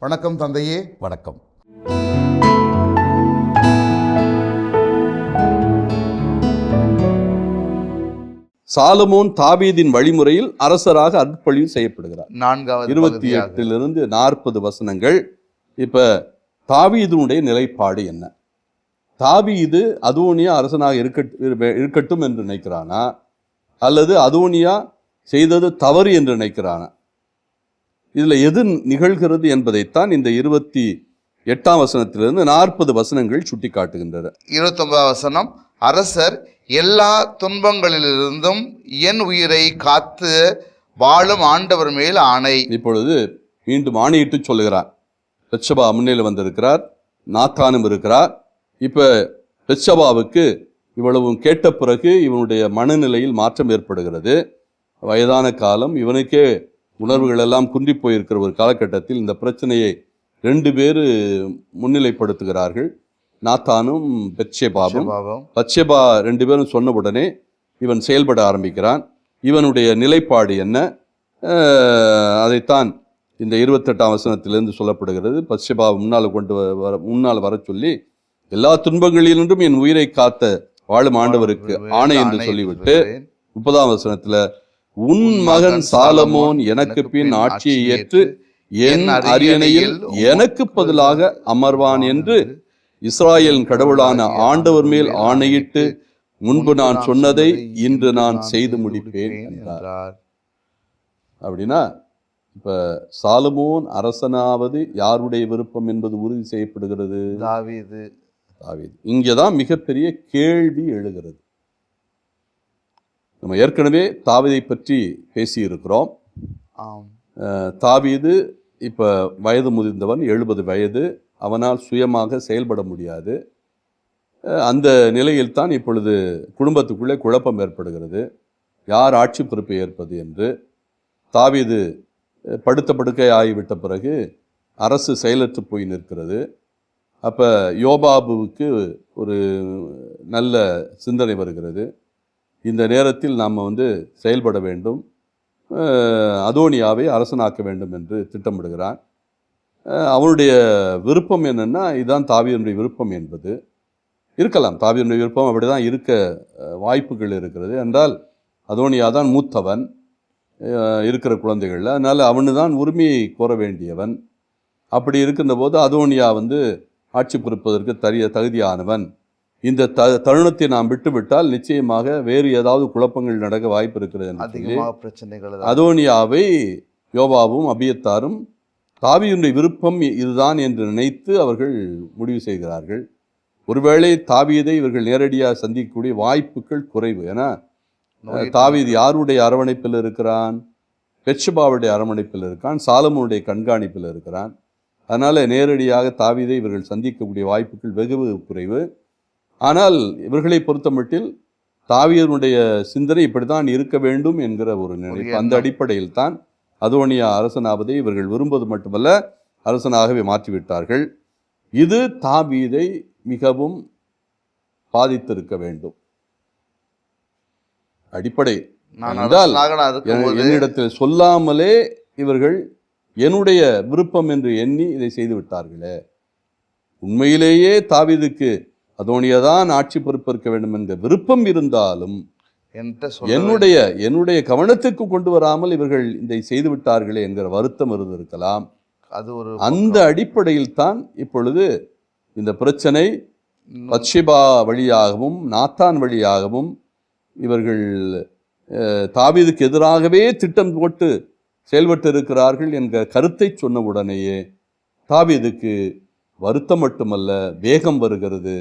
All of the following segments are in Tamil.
வணக்கம் தந்தையே வணக்கம். சாலமோன் தாவீதின் வழிமுறையில் அரசராக அற்பொழிவு செய்யப்படுகிறார். நான்காவது இருபத்தி. எட்டிலிருந்து நாற்பது வசனங்கள். இப்ப தாவீதுனுடைய நிலைப்பாடு என்ன? தாவீது அதோனியா அரசனாக இருக்கட்டும் இருக்கட்டும் என்று நினைக்கிறானா? அல்லது அதோனியா செய்தது தவறு என்று நினைக்கிறானா? இதுல எது நிகழ்கிறது என்பதைத்தான் இந்த இருபத்தி எட்டாம் வசனத்திலிருந்து நாற்பது வசனங்கள் சுட்டி காட்டுகின்றன இருபத்தொன்பதாம் வசனம் அரசர் எல்லா துன்பங்களிலிருந்தும் என் உயிரை காத்து வாழும் ஆண்டவர் மேல் ஆணை. இப்பொழுது மீண்டும் ஆணையிட்டு சொல்லுகிறார். பெட்சபா முன்னிலை வந்திருக்கிறார் நாத்தானும் இருக்கிறார். இப்ப பெட்சபாவுக்கு இவ்வளவும் கேட்ட பிறகு இவனுடைய மனநிலையில் மாற்றம் ஏற்படுகிறது. வயதான காலம் இவனுக்கே உணர்வுகள் எல்லாம் குன்றி போயிருக்கிற ஒரு காலகட்டத்தில் இந்த பிரச்சனையை ரெண்டு பேர் முன்னிலைப்படுத்துகிறார்கள். நாத்தானும் பெட்சேபாவும் பாவம் பச்சேபா ரெண்டு பேரும் சொன்ன உடனே இவன் செயல்பட ஆரம்பிக்கிறான். இவனுடைய நிலைப்பாடு என்ன? அதைத்தான் இந்த இருபத்தெட்டாம் வசனத்திலிருந்து சொல்லப்படுகிறது. பச்சேபா முன்னால் கொண்டு வர முன்னால் வர சொல்லி எல்லா துன்பங்களிலிருந்தும் என் உயிரை காத்த வாழும் ஆண்டவருக்கு ஆணை என்று சொல்லிவிட்டு முப்பதாம் வசனத்துல உன் மகன் சாலமோன் எனக்கு பின் ஆட்சியை ஏற்று என் அரியணையில் எனக்கு பதிலாக அமர்வான் என்று இஸ்ராயேலின் கடவுளான ஆண்டவர் மேல் ஆணையிட்டு முன்பு நான் சொன்னதை இன்று நான் செய்து முடிப்பேன் என்றார். அப்படின்னா இப்ப சாலமோன் அரசனாவது யாருடைய விருப்பம் என்பது உறுதி செய்யப்படுகிறது? தாவீது. தாவீது. இங்கதான் மிகப்பெரிய கேள்வி எழுகிறது. நம்ம ஏற்கனவே தாவீதை பற்றி பேசியிருக்கிறோம். தாவீது இப்ப வயது முதிர்ந்தவன் எழுபது வயது அவனால் சுயமாக செயல்பட முடியாது. அந்த நிலையில்தான் இப்பொழுது குடும்பத்துக்குள்ளே குழப்பம் ஏற்படுகிறது. யார் ஆட்சி பொறுப்பை ஏற்பது என்று. தாவீது படுத்த படுக்கை ஆகிவிட்ட பிறகு அரசு செயலற்று போய் நிற்கிறது. அப்போ யோபாபுவுக்கு ஒரு நல்ல சிந்தனை வருகிறது. இந்த நேரத்தில் நாம் வந்து செயல்பட வேண்டும். அதோனியாவை அரசனாக்க வேண்டும் என்று திட்டமிடுகிறான் அவனுடைய விருப்பம் என்னென்னா இதுதான் தாவியனுடைய விருப்பம் என்பது. இருக்கலாம் தாவியனுடைய விருப்பம் அப்படி தான் இருக்க வாய்ப்புகள் இருக்கிறது. என்றால் அதோனியா தான் மூத்தவன் இருக்கிற குழந்தைகளில். அதனால் அவனு தான் உரிமையை கோர வேண்டியவன். அப்படி இருக்கின்ற போது அதோனியா வந்து ஆட்சி பொறுப்பதற்கு தரிய தகுதியானவன். இந்த த தருணத்தை நாம் விட்டுவிட்டால் நிச்சயமாக வேறு ஏதாவது குழப்பங்கள் நடக்க வாய்ப்பு இருக்கிறது பிரச்சனைகள் தான். அதோனியாவை யோபாவும் அபியத்தாரும் தாவீதுடைய விருப்பம் இதுதான் என்று நினைத்து அவர்கள் முடிவு செய்கிறார்கள். ஒருவேளை தாவீதை இவர்கள் நேரடியாக சந்திக்கக்கூடிய வாய்ப்புகள் குறைவு. ஏன்னா தாவீது யாருடைய அரவணைப்பில் இருக்கிறான்? பெட்சபாவுடைய அரவணைப்பில் இருக்கான். சாலமோனுடைய கண்காணிப்பில் இருக்கிறான். அதனால நேரடியாக தாவீதை இவர்கள் சந்திக்கக்கூடிய வாய்ப்புகள் வெகு குறைவு. ஆனால் இவர்களை பொறுத்தமட்டில் தாவீதனுடைய சிந்தனை இப்படித்தான் இருக்க வேண்டும் என்கிற ஒரு நினைப்பு அந்த. அடிப்படையில் தான் அதோனியா அரசனாவதை இவர்கள் விரும்புவது மட்டுமல்ல அரசனாகவே மாற்றிவிட்டார்கள். இது தாவீதை மிகவும் பாதித்திருக்க வேண்டும். அடிப்படை என்னிடத்தில் சொல்லாமலே இவர்கள் என்னுடைய விருப்பம் என்று எண்ணி இதை செய்து விட்டார்களே உண்மையிலேயே தாவீதுக்கு அதோனியதான் ஆட்சி பொறுப்பேற்க வேண்டும் என்ற விருப்பம் இருந்தாலும் என்னுடைய என்னுடைய கவனத்துக்கு கொண்டு வராமல் இவர்கள் இதை செய்து விட்டார்களே என்கிற வருத்தம் இருந்திருக்கலாம். அது ஒரு அந்த அடிப்படையில் தான் இப்பொழுது இந்த பிரச்சனை பத்ஷிபா வழியாகவும் நாத்தான் வழியாகவும் இவர்கள் தாவீதுக்கு எதிராகவே திட்டம் போட்டு செயல்பட்டு இருக்கிறார்கள் என்கிற கருத்தை சொன்ன உடனேயே தாவீதுக்கு வருத்தம் மட்டுமல்ல வேகம் வருகிறது.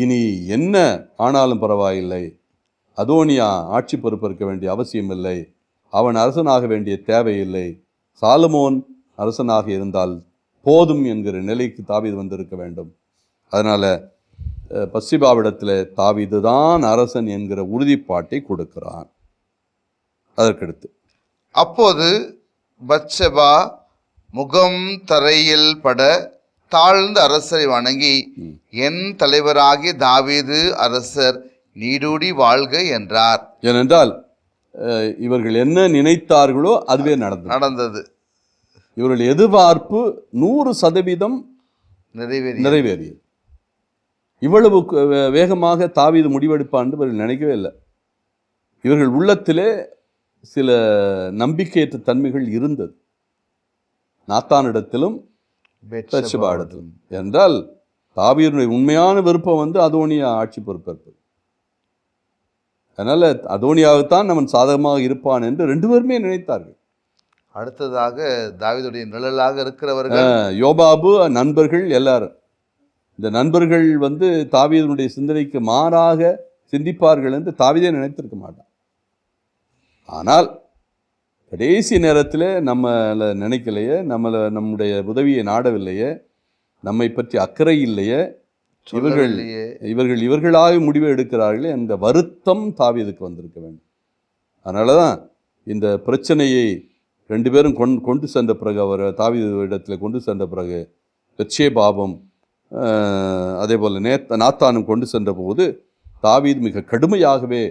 இனி என்ன ஆனாலும் பரவாயில்லை. அதோனியா ஆட்சி பொறுப்பேற்க வேண்டிய அவசியமில்லை. அவன் அரசனாக வேண்டிய தேவையில்லை. சாலமோன் அரசனாக இருந்தால் போதும் என்கிற நிலைக்கு தாவீது வந்திருக்க வேண்டும். அதனால் பசிபாவிடத்தில் தாவீது தான் அரசன் என்கிற உறுதிப்பாட்டை கொடுக்கிறான். அதற்கடுத்து. அப்போது பச்சபா முகம் தரையில் பட தாழ்ந்த அரசரை வணங்கி என் தலைவராகிய தாவீது அரசர் நீடூடி வாழ்க என்றார். ஏனென்றால் இவர்கள் என்ன நினைத்தார்களோ அதுவே நடந்தது. நடந்தது. இவர்கள் எதிர்பார்ப்பு நூறு சதவீதம் நிறைவேறி நிறைவேறியது. இவ்வளவு வேகமாக தாவீது முடிவெடுப்பான் என்று இவர்கள் நினைக்கவே இல்லை. இவர்கள் உள்ளத்திலே சில நம்பிக்கையற்ற தன்மைகள் இருந்தது. நாத்தானிடத்திலும் பெத்ஷெபா இடத்திலும் என்றால் தாவீருடைய உண்மையான விருப்பம் வந்து அதோனியா ஆட்சி பொறுப்பேற்பது அதனால அதோனியாவுத்தான் அவன் சாதகமாக இருப்பான் என்று ரெண்டு பேருமே நினைத்தார்கள். அடுத்ததாக தாவீதுடைய நிழலாக இருக்கிறவர்கள். யோபாபு நண்பர்கள் எல்லாரும். இந்த நண்பர்கள் வந்து தாவீதனுடைய சிந்தனைக்கு மாறாக சிந்திப்பார்கள் என்று தாவீதே நினைத்திருக்க மாட்டான். ஆனால் கடைசி நேரத்தில் நம்மளை நினைக்கலையே நம்மளை நம்முடைய உதவியை நாடவில்லையே நம்மை பற்றி அக்கறை இல்லையே இவர்கள். இவர்கள் இவர்களாக முடிவு எடுக்கிறார்களே அந்த வருத்தம் தாவீதுக்கு வந்திருக்க வேண்டும் அதனால தான் இந்த பிரச்சனையை ரெண்டு பேரும் கொண் கொண்டு சென்ற பிறகு அவர் தாவீது இடத்துல கொண்டு சென்ற பிறகு பெச்சே பாபம் அதே போல் நேத்த நாத்தானும் கொண்டு சென்ற போது தாவீது மிக கடுமையாகவே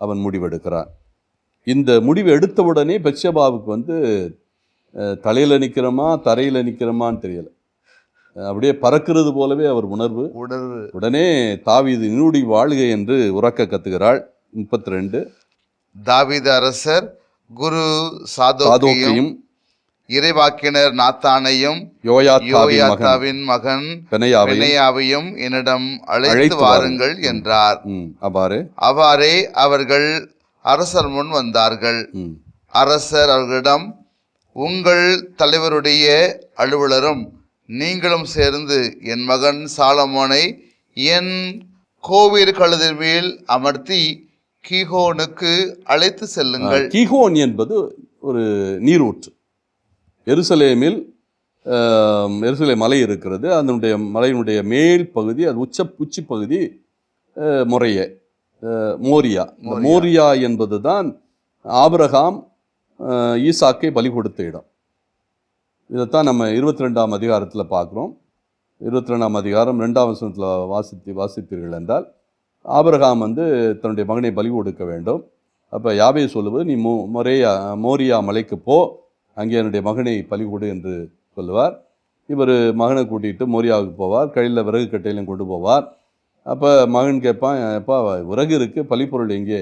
அவன் முடிவெடுக்கிறான் இந்த முடிவு எடுத்தவுடனே பெட்சபாவுக்கு வந்து அஹ், தலையில நிற்கிறோமா தரையில் நிற்கிறோமான்னு தெரியல. அப்படியே பறக்கிறது போலவே அவர் உணர்வு. உணர்வு. உடனே தாவீது நினுடி வாழ்க என்று உறக்க கத்துகிறாள். முப்பத்தி ரெண்டு தாவீது அரசர் குரு சாதோக்கையும் இறைவாக்கினர் நாத்தானையும் யோயாத்தாவின் மகன் பெனையாவையும் என்னிடம் அழைத்து வாருங்கள். என்றார். அவ்வாறு. அவ்வாறே அவர்கள் அரசர் முன் வந்தார்கள். அரசர் அவர்களிடம் உங்கள் தலைவருடைய அலுவலரும் நீங்களும் சேர்ந்து என் மகன் சாலமோனை என் கோவில் கழுதின் மேல் அமர்த்தி கீகோனுக்கு அழைத்து செல்லுங்கள். கீகோன் என்பது ஒரு நீரூற்று. எருசலேமில் ஆம், எருசலேம் மலை இருக்கிறது. அதனுடைய மலையினுடைய மேல் பகுதி அது உச்ச உச்சி பகுதி முறையே. மோரியா. மோரியா. என்பது தான் ஆபிரகாம் ஈசாக்கை பலி கொடுத்த இடம். இதைத்தான் நம்ம இருபத்தி ரெண்டாம் அதிகாரத்தில் பார்க்குறோம். இருபத்தி ரெண்டாம் அதிகாரம் ரெண்டாம் வசனத்தில் வாசித்து வாசித்தீர்கள் என்றால் ஆபிரகாம் வந்து தன்னுடைய மகனை பலி கொடுக்க வேண்டும். அப்போ யாவே சொல்லுவது நீ மோ மொரேயா மோரியா மலைக்கு போ. அங்கே என்னுடைய மகனை பலி கொடு என்று சொல்லுவார். இவர் மகனை கூட்டிகிட்டு மோரியாவுக்கு போவார். கையில் விறகு கட்டையிலும் கொண்டு போவார். அப்போ மகன் கேட்பான் எப்பா விறகு இருக்குது பலிப்பொருள் எங்கே?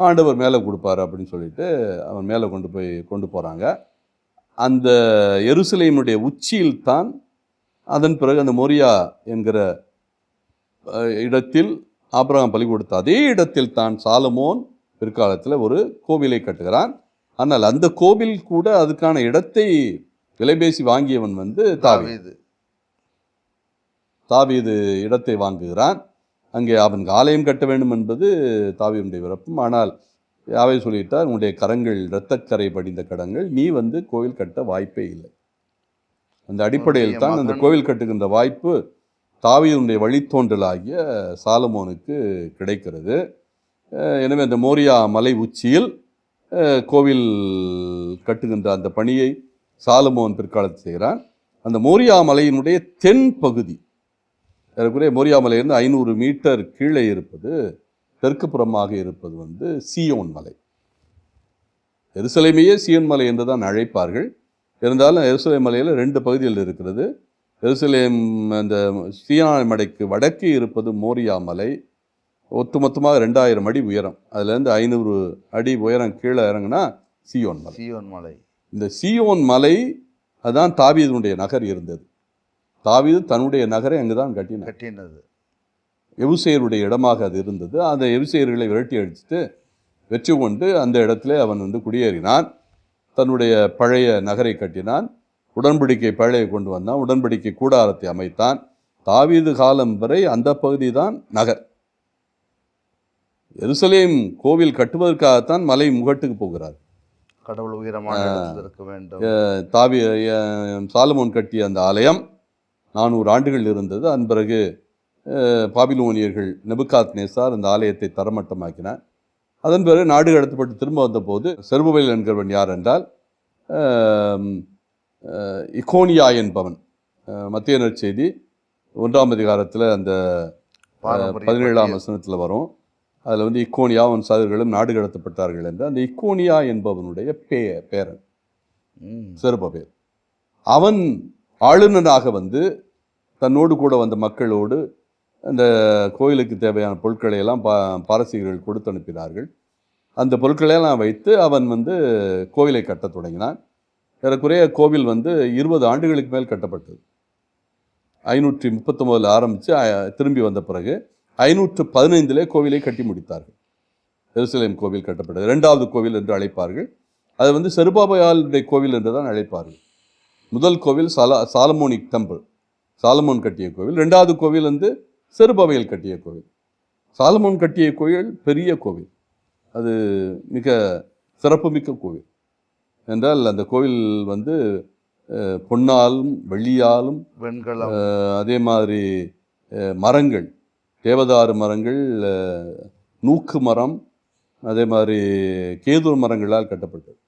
ஆண்டவர் மேலே கொடுப்பார் அப்படின்னு சொல்லிட்டு அவன் மேலே கொண்டு போய் கொண்டு போகிறாங்க அந்த எருசலேமுடைய உச்சியில் தான் அதன் பிறகு அந்த மோரியா என்கிற இடத்தில் ஆபிரகாம் பலி கொடுத்த அதே இடத்தில் தான் சாலமோன் பிற்காலத்தில் ஒரு கோவிலை கட்டுகிறான். ஆனால் அந்த கோவில் கூட அதுக்கான இடத்தை விலைபேசி வாங்கியவன் வந்து தாவி தாவீது. தாவீது இடத்தை வாங்குகிறான். அங்கே அவனுக்கு ஆலயம் கட்ட வேண்டும் என்பது தாவீதுடைய விருப்பம். ஆனால் யாவை சொல்லிட்டார் உன்னுடைய கரங்கள் இரத்தக்கரை படிந்த கடங்கள் நீ வந்து கோவில் கட்ட வாய்ப்பே இல்லை. அந்த அடிப்படையில் தான் அந்த கோவில் கட்டுகின்ற வாய்ப்பு தாவீதுடைய வழித்தோன்றலாகிய சாலமோனுக்கு கிடைக்கிறது. எனவே அந்த மோரியா மலை உச்சியில் கோவில் கட்டுகின்ற அந்த பணியை சாலமோன் பிற்காலத்தில் செய்கிறான். அந்த மோரியா மலையினுடைய தென் பகுதி ஏறக்குறைய மோரியா மலையிலிருந்து ஐநூறு மீட்டர் கீழே இருப்பது தெற்கு புறமாக இருப்பது வந்து சியோன் மலை. எருசலேமையே சியோன் மலை என்று தான் அழைப்பார்கள். இருந்தாலும் எருசலேம் மலையில் ரெண்டு பகுதிகள் இருக்கிறது. எருசலேம் அந்த சீனாய் மலைக்கு வடக்கே இருப்பது மோரியா மலை. ஒட்டுமொத்தமாக ரெண்டாயிரம் அடி உயரம். அதுலேருந்து ஐநூறு அடி உயரம் கீழே இறங்குனா சியோன் மலை. சியோன் மலை. இந்த சியோன் மலை அதான் தாவீதுனுடைய நகர் இருந்தது. தாவீது தன்னுடைய நகரை அங்கு தான் கட்டினார். கட்டினது. எவுசேயருடைய இடமாக அது இருந்தது. அந்த எவுசேயர்களை விரட்டி அடிச்சுட்டு வெற்றி கொண்டு அந்த இடத்துல அவன் வந்து குடியேறினான். தன்னுடைய பழைய நகரை கட்டினான். உடன்படிக்கை பழைய கொண்டு வந்தான். உடன்படிக்கை கூடாரத்தை அமைத்தான். தாவீது காலம் வரை அந்த பகுதி தான் நகர். எருசலேம் கோவில் கட்டுவதற்காகத்தான் மலை முகட்டுக்கு போகிறார். கடவுள் உயரமான இடத்தில் இருக்க வேண்டும். தாவி சாலமோன் கட்டிய அந்த ஆலயம். நானூறு ஆண்டுகள் இருந்தது. அதன் பிறகு பாபிலோனியர்கள் நெபுகாத் நேசார் அந்த ஆலயத்தை தரமட்டமாக்கினார். அதன் பிறகு நாடு கடத்தப்பட்டு திரும்ப வந்தபோது செருபவேல் என்கிறவன் யார் என்றால் இக்கோனியா என்பவன். மத்திய நற்செய்தி ஒன்றாம் அதிகாரத்தில் அந்த பதினேழாம். வசனத்தில் வரும். அதில் வந்து இக்கோனியா அவன் சகர்களும் நாடு கடத்தப்பட்டார்கள் என்று. அந்த இக்கோனியா என்பவனுடைய பே பேரன். ம். செருபவேல் அவன் ஆளுநராக வந்து தன்னோடு கூட வந்த மக்களோடு அந்த கோயிலுக்கு தேவையான பொருட்களை எல்லாம் பா பாரசீகர்கள் கொடுத்து அனுப்பினார்கள். அந்த பொருட்களையெல்லாம் வைத்து அவன் வந்து கோவிலை கட்டத் தொடங்கினான். ஏறக்குறைய கோவில் வந்து இருபது ஆண்டுகளுக்கு மேல் கட்டப்பட்டது. ஐநூற்றி முப்பத்தொம்போதில் ஆரம்பித்து திரும்பி வந்த பிறகு ஐநூற்று பதினைந்திலே கோவிலை கட்டி முடித்தார்கள். எருசலேம் கோவில் கட்டப்பட்டது. ரெண்டாவது கோவில் என்று அழைப்பார்கள். அது வந்து செருபாபையாளுடைய கோவில் என்று தான் அழைப்பார்கள். முதல் கோவில் சாலா சாலமோனிக் டெம்பிள். சாலமோன் கட்டிய கோவில். ரெண்டாவது கோவில் வந்து செருபாபையில் கட்டிய கோவில். சாலமோன் கட்டிய கோவில் பெரிய கோவில். அது மிக சிறப்புமிக்க கோவில். என்றால் அந்த கோவில் வந்து பொன்னாலும் வெள்ளியாலும் வெண்கலம். அதே மாதிரி மரங்கள். தேவதாரு மரங்கள் நூக்கு மரம் அதே மாதிரி கேதுர் மரங்களால் கட்டப்பட்டது.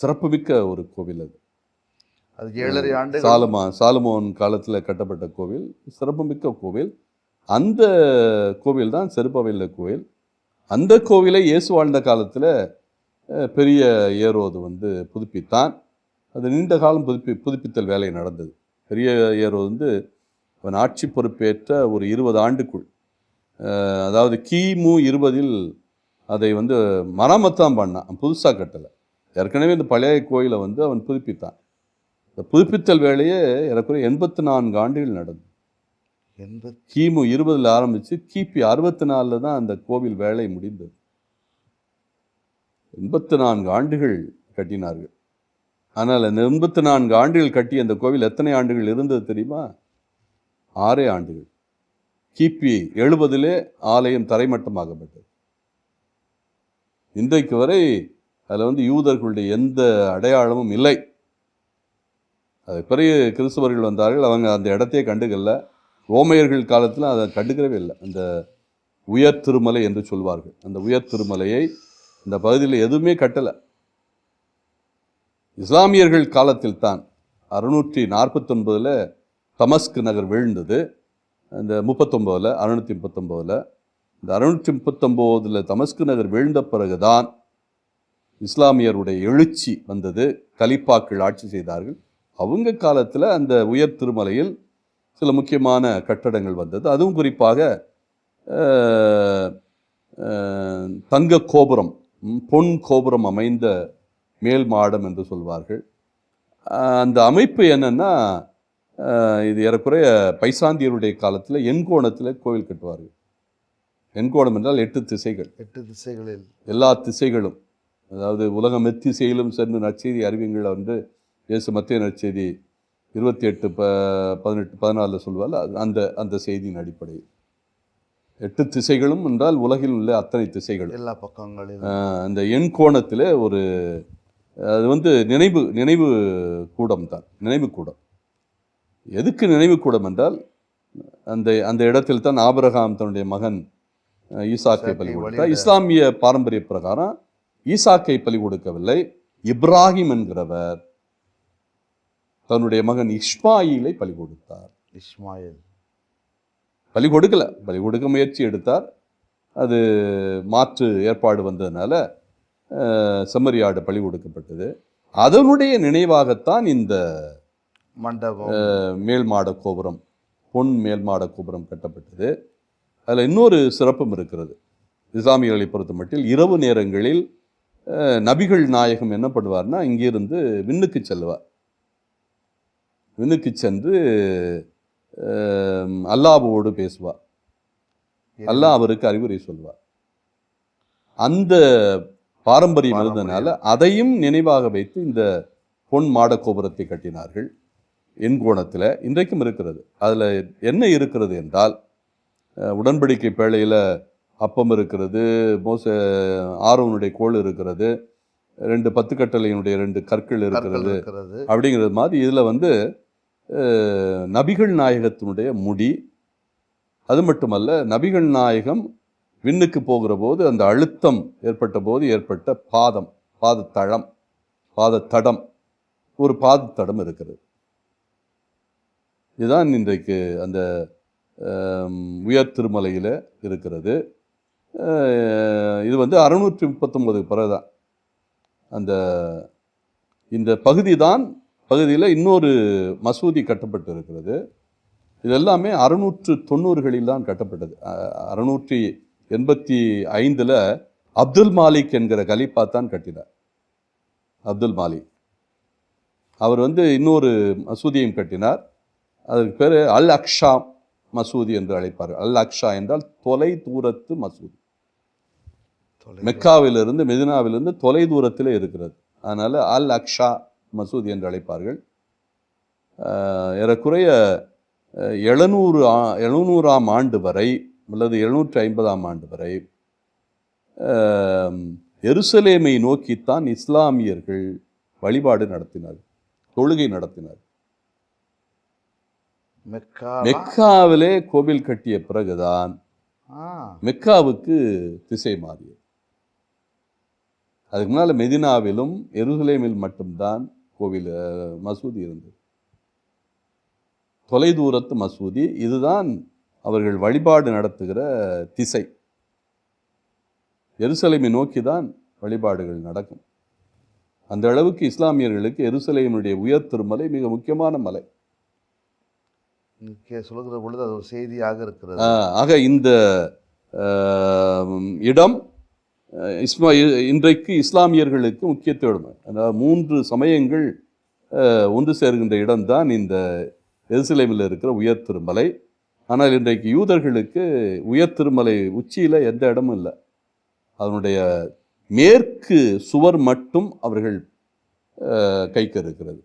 சிறப்புமிக்க ஒரு கோவில் அது. அது ஏழரை ஆண்டு சாலமா சாலமோன் காலத்தில் கட்டப்பட்ட கோவில் சிறப்புமிக்க கோவில். அந்த கோவில் தான் செருப்பவையில் கோவில். அந்த கோவிலை இயேசு வாழ்ந்த காலத்தில் பெரிய ஏரோது வந்து புதுப்பித்தான். அது நீண்ட காலம் புதுப்பி புதுப்பித்தல் வேலை நடந்தது. பெரிய ஏரோது வந்து அவன் ஆட்சி பொறுப்பேற்ற ஒரு இருபது ஆண்டுக்குள். அதாவது கிமு இருபதில் அதை வந்து மராமத்தான் பண்ணான். புதுசாக கட்டலை. ஏற்கனவே இந்த பழைய கோயிலை வந்து அவன் புதுப்பித்தான். இந்த புதுப்பித்தல் வேலையே ஏறக்குறைய எண்பத்தி நான்கு ஆண்டுகள் நடந்தது எண்பது கிமு இருபதில் ஆரம்பித்து கிபி அறுபத்தி நாலில் தான் அந்த கோவில் வேலை முடிந்தது. எண்பத்தி நான்கு ஆண்டுகள் கட்டினார்கள். ஆனால் அந்த எண்பத்தி நான்கு ஆண்டுகள் கட்டிய அந்த கோவில் எத்தனை ஆண்டுகள் இருந்தது தெரியுமா? ஆறே ஆண்டுகள். கிபி எழுபதிலே ஆலயம் தரைமட்டமாக்கப்பட்டது. இன்றைக்கு வரை அதில் வந்து யூதர்களுடைய எந்த அடையாளமும் இல்லை. அது பிறகு கிறிஸ்தவர்கள் வந்தார்கள். அவங்க அந்த இடத்தையே கண்டுக்கல. ரோமையர்கள் காலத்தில் அதை கண்டுக்கிறவே இல்லை. அந்த உயர் திருமலை என்று சொல்வார்கள். அந்த உயர் திருமலையை இந்த பகுதியில் எதுவுமே கட்டலை. இஸ்லாமியர்கள் காலத்தில் தான் அறுநூற்றி நாற்பத்தொன்பதில் தமஸ்க் நகர் வீழ்ந்தது. அந்த முப்பத்தொம்போதில் அறுநூற்றி முப்பத்தொம்போதில். இந்த அறுநூற்றி முப்பத்தொம்போதில் தமஸ்கு நகர் வீழ்ந்த பிறகுதான் இஸ்லாமியருடைய எழுச்சி வந்தது. கலிப்பாக்கள் ஆட்சி செய்தார்கள். அவங்க காலத்தில் அந்த உயர் திருமலையில் சில முக்கியமான கட்டடங்கள் வந்தது. அதுவும் குறிப்பாக தங்க கோபுரம் பொன் கோபுரம் அமைந்த மேல் மாடம் என்று சொல்வார்கள். அந்த அமைப்பு என்னன்னா இது ஏறக்குறைய பைசாந்தியருடைய காலத்தில் எண்கோணத்தில் கோவில் கட்டுவார்கள். எண்கோணம் என்றால் எட்டு திசைகள். எட்டு திசைகளில். எல்லா திசைகளும். அதாவது உலகம் எத்திசையிலும் சென்று நற்செய்தி அறிவிங்கள் வந்து இயேசு மத்திய நற்செய்தி இருபத்தி எட்டு ப பதினெட்டு பதினாலில் சொல்வார் அந்த அந்த செய்தியின் அடிப்படையில். எட்டு திசைகளும் என்றால் உலகில் உள்ள அத்தனை திசைகளும். எல்லா பக்கங்களிலும். அந்த எண் கோணத்தில் ஒரு அது வந்து நினைவு நினைவு கூடம் தான் நினைவு கூடம். எதுக்கு நினைவு கூடம் என்றால் அந்த அந்த இடத்தில் தான் ஆபிரகாம் தன்னுடைய மகன் ஈசாக்கை பலி கொடுத்தார். இஸ்லாமிய பாரம்பரிய பிரகாரம் ஈசாக்கை பலி கொடுக்கவில்லை இப்ராஹிம் என்கிறவர் தன்னுடைய மகன் இஸ்மாயிலை பலி கொடுத்தார். இஸ்மாயில். பலி கொடுக்கல. பலி கொடுக்க முயற்சி எடுத்தார். அது மாற்று ஏற்பாடு வந்ததுனால செம்மறியாடு பலி கொடுக்கப்பட்டது. அதனுடைய நினைவாகத்தான் இந்த மண்டபம். அஹ், மேல் மாட கோபுரம் பொன் மேல் மாட கோபுரம் கட்டப்பட்டது. அதில் இன்னொரு சிறப்பும் இருக்கிறது. இஸ்லாமியர்களை பொறுத்த மட்டில் இரவு நேரங்களில் நபிகள் நாயகம் என்ன பண்ணுவார்னா இங்கிருந்து விண்ணுக்கு செல்வார். விண்ணுக்கு சென்று அஹ், அல்லாஹ்வோடு பேசுவார் அல்லாஹ் அவருக்கு அறிவுரை சொல்வார் அந்த பாரம்பரியம். இருந்தனால அதையும் நினைவாக வைத்து இந்த பொன் மாட கோபுரத்தை கட்டினார்கள். எண்கோணத்தில் இன்றைக்கும் இருக்கிறது. அதில் என்ன இருக்கிறது என்றால் உடன்படிக்கை பேழையில் அப்பம் இருக்கிறது மோச ஆரோனுடைய கோல் இருக்கிறது ரெண்டு பத்து கட்டளையினுடைய ரெண்டு கற்கள் இருக்கிறது. அப்படிங்கிறது மாதிரி இதில் வந்து நபிகள் நாயகத்தினுடைய முடி. அது மட்டுமல்ல நபிகள் நாயகம் விண்ணுக்கு போகிற போது அந்த அழுத்தம் ஏற்பட்ட போது ஏற்பட்ட பாதம் பாதத்தளம் பாதத்தடம் ஒரு பாதத்தடம் இருக்கிறது. இதுதான் இன்றைக்கு அந்த உயர் திருமலையில் இருக்கிறது. இது வந்து அறுநூற்றி முப்பத்தொம்பது பிறகுதான். அந்த இந்த பகுதி தான் பகுதியில் இன்னொரு மசூதி கட்டப்பட்டு இருக்கிறது இது எல்லாமே அறுநூற்று தொண்ணூறுகளில் தான் கட்டப்பட்டது. அறுநூற்றி எண்பத்தி ஐந்தில் அப்துல் மாலிக் என்கிற கலீஃபா தான் கட்டினார். அப்துல் மாலிக். அவர் வந்து இன்னொரு மசூதியையும் கட்டினார். அதுக்கு பேர் அல் அக்ஷா மசூதி என்று அழைப்பார்கள் அல் அக்ஷா என்றால் தொலை தூரத்து மசூதி. மெக்காவிலிருந்து மெதினாவிலிருந்து தொலை தூரத்தில் இருக்கிறது. அதனால அல் அக்ஷா மசூதி என்று அழைப்பார்கள். ஏறக்குறைய எழுநூறு ஆ- எழுநூறாம் ஆண்டு வரை அல்லது எழுநூற்றி ஐம்பதாம் ஆண்டு வரை எருசலேமை நோக்கித்தான் இஸ்லாமியர்கள் வழிபாடு நடத்தினார்கள் தொழுகை நடத்தினார் மெக்கா மெக்காவிலே கோவில் கட்டிய பிறகுதான் மெக்காவுக்கு திசை மாறியது. அதுக்கு முன்னால் மெதினாவிலும் எருசலேமில் மட்டும்தான் கோவில் மசூதி இருந்தது. தொலைதூரத்து மசூதி. இதுதான் அவர்கள் வழிபாடு நடத்துகிற திசை. எருசலேமை நோக்கி தான் வழிபாடுகள் நடக்கும். அந்த அளவுக்கு இஸ்லாமியர்களுக்கு எருசலேமுடைய உயர் திருமலை மிக முக்கியமான மலை. சொல்லுகிற பொழுது அது ஒரு செய்தியாக இருக்கிறது. ஆக இந்த இடம் இஸ்மா இன்றைக்கு இஸ்லாமியர்களுக்கு முக்கியத்துவம் அதாவது மூன்று சமயங்கள் ஒன்று சேர்கின்ற இடம்தான் இந்த எருசலேமில் இருக்கிற உயர் திருமலை. ஆனால் இன்றைக்கு யூதர்களுக்கு உயர் திருமலை உச்சியில் எந்த இடமும் இல்லை. அதனுடைய மேற்கு சுவர் மட்டும் அவர்கள் கைக்கு இருக்கிறது.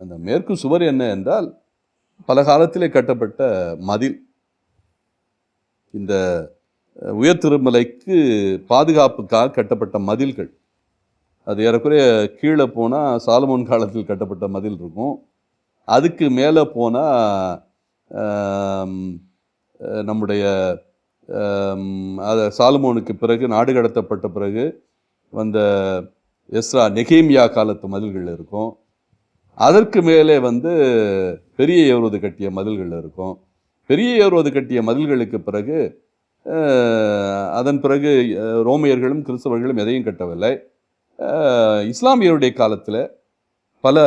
அந்த மேற்கு சுவர் என்ன என்றால் பல காலத்திலே கட்டப்பட்ட மதில். இந்த உயர் திருமலைக்கு பாதுகாப்புக்காக கட்டப்பட்ட மதில்கள். அது ஏறக்குறைய கீழே போனால் சாலமோன் காலத்தில் கட்டப்பட்ட மதில் இருக்கும். அதுக்கு மேலே போனால் நம்முடைய அதை சாலமோனுக்கு பிறகு நாடு கடத்தப்பட்ட பிறகு வந்த எஸ்ரா நெகேமியா காலத்து மதில்கள் இருக்கும். அதற்கு மேலே வந்து பெரிய ஏறுவது கட்டிய மதில்கள் இருக்கும். பெரிய ஏறுவது கட்டிய மதில்களுக்கு பிறகு அதன் பிறகு ரோமையர்களும் கிறிஸ்தவர்களும் எதையும் கட்டவில்லை. இஸ்லாமியருடைய காலத்தில் பல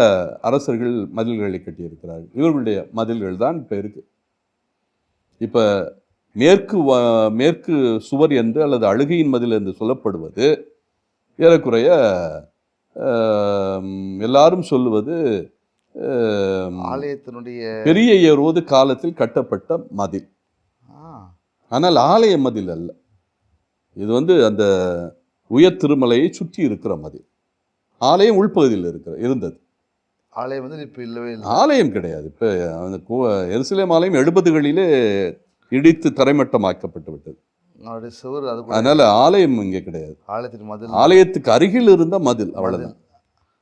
அரசர்கள் மதில்களை கட்டியிருக்கிறார்கள். இவர்களுடைய மதில்கள் தான் இப்போ இருக்கு. இப்போ மேற்கு வ- மேற்கு சுவர் என்று அல்லது அழுகையின் மதில் என்று சொல்லப்படுவது ஏறக்குறைய எல்லாரும் சொல்லுவது ஆலயத்தினுடைய பெரிய ஏறுவது காலத்தில் கட்டப்பட்ட மதில். ஆனால் ஆலய மதில் அல்ல. இது வந்து அந்த உயர் திருமலையை சுற்றி இருக்கிற மதில். ஆலயம் உள்பகுதியில் இருக்கிற இருந்தது. ஆலயம் வந்து இப்போ இல்லவே இல்லை. ஆலயம் கிடையாது. இப்போ அந்த கோ- எருசலேம் ஆலயம் எழுபதுகளிலே இடித்து தரைமட்டமாக்கப்பட்டு விட்டது. சுவர் அது அதனால ஆலயம் இங்கே கிடையாது. ஆலயத்தின் மதில். ஆலயத்துக்கு அருகில் இருந்த மதில். அவ்வளவுதான்.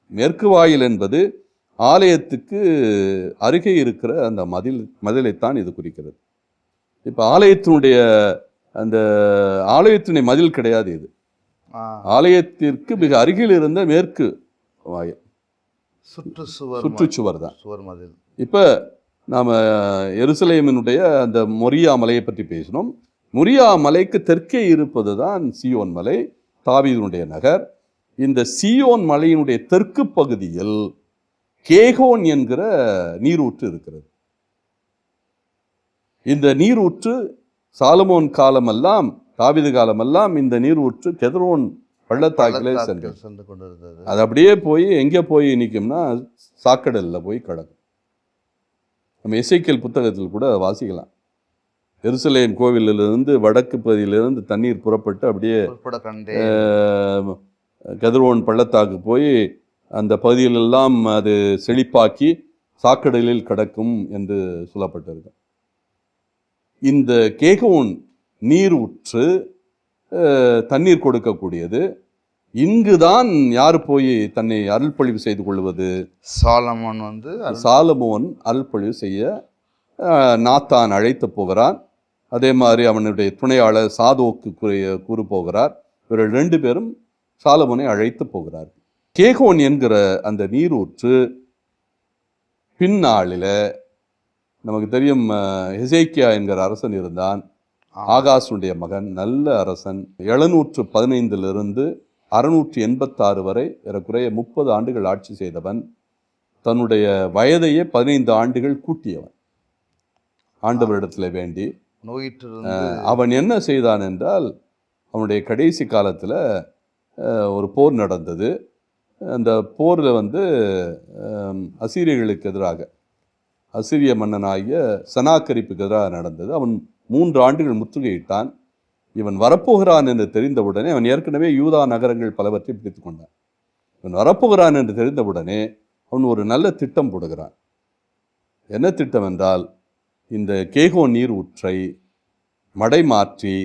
மேற்கு வாயில் என்பது ஆலயத்துக்கு அருகே இருக்கிற அந்த மதில் மதிலைத்தான் இது குறிக்கிறது. இப்போ ஆலயத்தினுடைய அந்த ஆலயத்தினுடைய மதில் கிடையாது இது. ஆலயத்திற்கு மிக அருகில் இருந்த மேற்கு வாயில். சுற்றுச்சுவர் சுற்றுச்சுவர் தான். சுவர் மதில். இப்போ நாம் எருசலேமினுடைய அந்த மொரியா மலையை பற்றி பேசினோம். மொரியா மலைக்கு தெற்கே இருப்பது தான் சியோன் மலை தாவீதுனுடைய நகர். இந்த சியோன் மலையினுடைய தெற்கு பகுதியில் கேகோன் என்கிற நீரூற்று இருக்கிறது. இந்த நீரூற்று சாலமோன் காலமெல்லாம் தாவீது காலமெல்லாம் இந்த நீரூற்று கெதரோன் பள்ளத்தாக்கிலே சென்று பள்ளத்தாக்கில் சென்று கொண்டிருந்தது. அது அப்படியே போய் எங்கே போய் நிற்கும்னா சாக்கடல்ல போய் கிடக்கும். நம்ம இசைக்கல் புத்தகத்தில் கூட வாசிக்கலாம். எருசலேம் கோவிலிலிருந்து வடக்கு பகுதியிலிருந்து தண்ணீர் புறப்பட்டு அப்படியே கதிரோன் பள்ளத்தாக்கு போய் அந்த பகுதியிலெல்லாம் அது செழிப்பாக்கி சாக்கடலில் கிடக்கும் என்று சொல்லப்பட்டிருக்கு. இந்த கேகோன் நீரூற்று அஹ், தண்ணீர் கொடுக்கக்கூடியது. இங்குதான் யார் போய் தன்னை அருள்பொழிவு செய்து கொள்வது? சாலமோன் வந்து சாலமோன் அருள்பொழிவு செய்ய நாத்தான் அழைத்து போகிறான். அதே மாதிரி அவனுடைய துணையாளர் சாதோக்கு கூறு போகிறார். இவர்கள் ரெண்டு பேரும் சாலமோனை அழைத்து போகிறார். கேகோன் என்கிற அந்த நீரூற்று பின்னாளில் நமக்கு தெரியும் ஹெசேக்கியா என்கிற அரசன் இருந்தான். ஆகாசுடைய மகன் நல்ல அரசன். எழுநூற்று பதினைந்திலிருந்து அறுநூற்றி எண்பத்தாறு வரை ஏறக்குறைய முப்பது ஆண்டுகள் ஆட்சி செய்தவன். தன்னுடைய வயதையே பதினைந்து ஆண்டுகள் கூட்டியவன். ஆண்டவரிடத்தில் வேண்டி. நோயிற்றிருந்து அவன் என்ன செய்தான் என்றால் அவனுடைய கடைசி காலத்தில் ஒரு போர் நடந்தது. அந்த போரில் வந்து அசீரியர்களுக்கு எதிராக அசிரிய மன்னனாகிய சனாக்கரிப்புக்கு எதிராக நடந்தது. அவன் மூன்று ஆண்டுகள் முற்றுகையிட்டான். இவன் வரப்போகிறான் என்று தெரிந்தவுடனே அவன் ஏற்கனவே யூதா நகரங்கள் பலவற்றை பிடித்து கொண்டான். இவன் வரப்போகிறான் என்று தெரிந்தவுடனே அவன் ஒரு நல்ல திட்டம் போடுகிறான். என்ன திட்டம் என்றால் இந்த கேகோ நீர் ஊற்றை மடை மாற்றி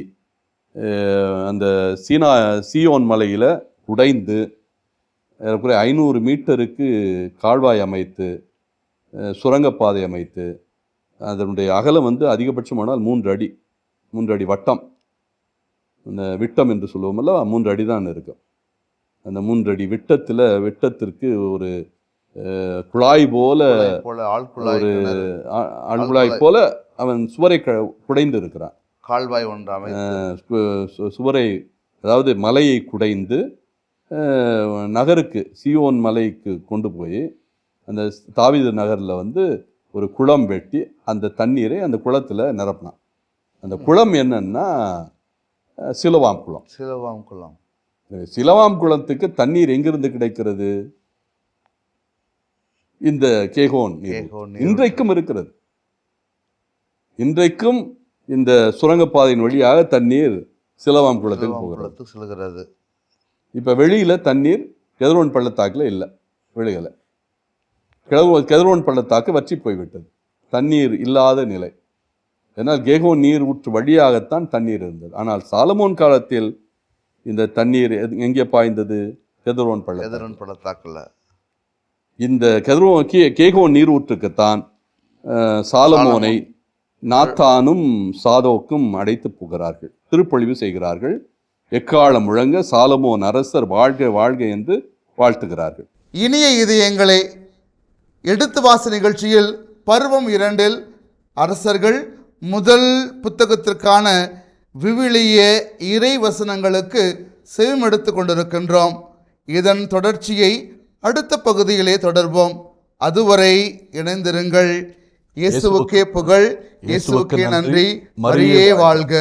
அந்த சீனா சியோன் மலையில் உடைந்து ஏறக்குறைய ஐநூறு மீட்டருக்கு கால்வாய் அமைத்து சுரங்கப்பாதை அமைத்து அதனுடைய அகலம் வந்து அதிகபட்சமானால் மூன்று அடி மூன்று அடி வட்டம். அந்த விட்டம் என்று சொல்லுவோமல்ல மூன்று அடி தான் இருக்கும் அந்த மூன்று அடி விட்டத்தில் விட்டத்திற்கு ஒரு குழாய் போல ஒரு ஆழ்குழாய் போல அவன் சுவரை குடைந்து இருக்கிறான். கால்வாய் ஒன்று அமைத்து. அஹ் சு- சு- சுவரை அதாவது மலையை குடைந்து நகருக்கு சியோன் மலைக்கு கொண்டு போய் அந்த தாவீது நகரில் வந்து ஒரு குளம் வெட்டி அந்த தண்ணீரை அந்த குளத்தில் நிரப்பினான். அந்த குளம் என்னன்னா சிலுவாம் குளம். சிலவாம் குளம். சிலவாம் குளத்துக்கு தண்ணீர் எங்கிருந்து கிடைக்கிறது? இந்த கேகோன் இன்றைக்கும் இருக்கிறது. இன்றைக்கும் இந்த சுரங்கப்பாதையின் வழியாக தண்ணீர் சிலவாம் குளத்துக்கு போகிறது. செல்கிறது. இப்போ வெளியில தண்ணீர் கெதரோன் பள்ளத்தாக்குல இல்லை வெளியில. கிழவு கெதரோன் பள்ளத்தாக்கு வற்றி போய்விட்டது. தண்ணீர் இல்லாத நிலை. ஏன்னால் கேகோன் நீர் ஊற்று வழியாகத்தான் தண்ணீர் இருந்தது. ஆனால் சாலமோன் காலத்தில் இந்த தண்ணீர் எங்கே பாய்ந்தது? கெதரோன் பள்ளத்தாக்கு எதிரன் பள்ளத்தாக்குல. இந்த கெதரோ கே கேகோன் நீரூற்றுக்குத்தான் அஹ், சாலமோனை நாத்தானும் சாதோக்கும் அடைத்து போகிறார்கள் திருப்பொழிவு செய்கிறார்கள். எக்காலம் முழங்க சாலமோன் அரசர் வாழ்க வாழ்க என்று வாழ்த்துகிறார்கள். இனிய இதயங்களே எடுத்து வாச நிகழ்ச்சியில் பருவம் இரண்டில் அரசர்கள் முதல் புத்தகத்திற்கான விவிலிய இறை வசனங்களுக்கு செவிமெடுத்து கொண்டிருக்கின்றோம். இதன் தொடர்ச்சியை அடுத்த பகுதியிலே தொடர்வோம். அதுவரை இணைந்திருங்கள். இயேசுவுக்கே புகழ். இயேசுவுக்கே நன்றி. மரியே வாழ்க.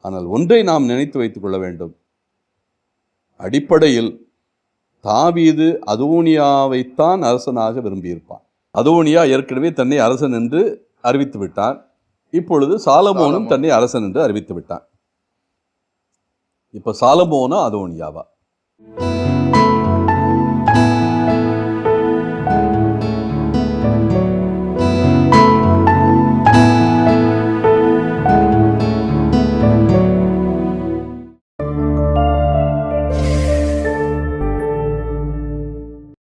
ஆனால் ஒன்றை நாம் நினைத்து வைத்துக் கொள்ள வேண்டும். அடிப்படையில் தாவீது அதோனியாவைத்தான் அரசனாக விரும்பியிருப்பான். அதோனியா ஏற்கனவே தன்னை அரசன் என்று அறிவித்து விட்டான். இப்பொழுது சாலமோனும் சாலமோன். தன்னை அரசன் என்று அறிவித்து விட்டான். இப்ப சாலமோனா அதோனியாவா?